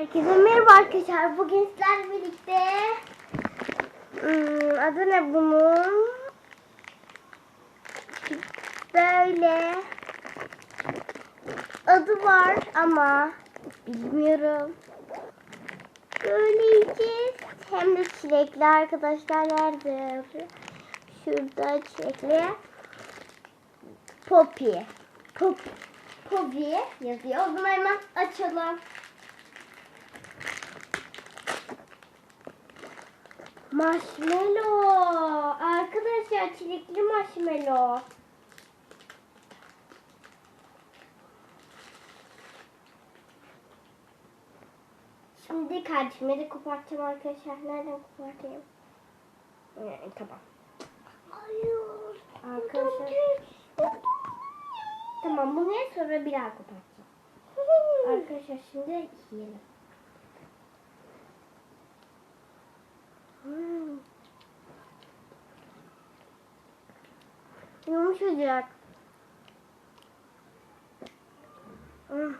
Herkese merhaba arkadaşlar. Bugün sizlerle birlikte hmm, adı ne bunun? Böyle adı var ama bilmiyorum. Böyle yiyeceğiz. Hem de çilekli arkadaşlar nerede? Şurada çilekli. Poppy. Pop, Poppy yazıyor. O zaman hemen açalım. Marshmallow. Arkadaşlar çilekli marshmallow. Şimdi kardeşime de kopartacağım arkadaşlar. Nereden kopartayım? Ee, tamam. Hayır. Arkadaşlar. Tamam bunu sonra bir daha kopartacağım. Arkadaşlar şimdi yiyelim. Yumuşacık. Hmm.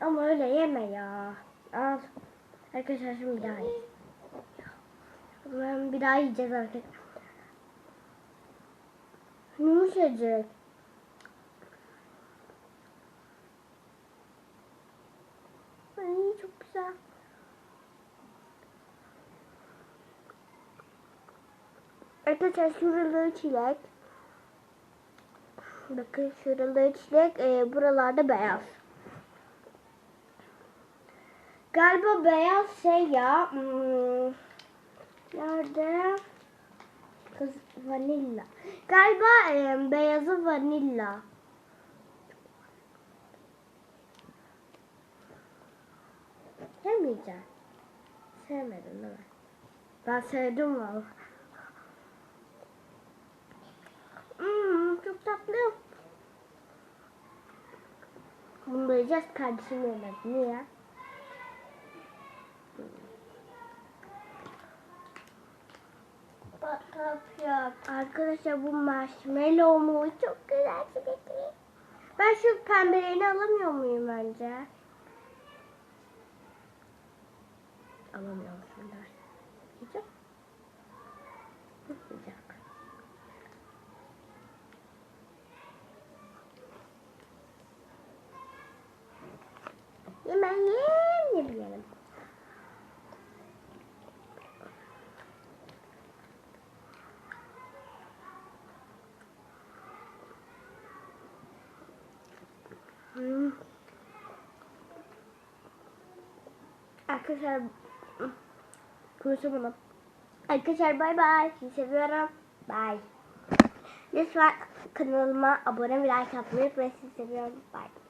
Ama öyle yeme ya. Al. Arkadaşlar şimdi bir daha yiyeceğiz. Ben bir daha yiyeceğiz arkadaşlar. Yumuşacık. Ay çok güzel. Arkadaşlar şuraları çilek. Bakın şuraları çilek. E, buralarda beyaz. Galiba beyaz şey ya. Hmm, nerede? Kız vanilla. Galiba e, beyazı vanilla. Yemeyeceğim. Sevmedim değil mi? Ben sevdim valla. Hmm, çok tatlı. Bunu da yiyeceğiz kardeşim yemedi. Niye? Arkadaşlar bu marshmallow mu? Çok güzel çilekli. Ben şu pembelerini alamıyor muyum önce? Alamıyorum şunlar. Yiyeceğim. Yiyeceğim. Yemeğim yemeyelim. Hmm. Arkadaşlar konuşamadım. Arkadaşlar bay bay. Sizi seviyorum. Bye. Lütfen kanalıma abone ve like atmayı unutmayın. Sizi seviyorum. Bye.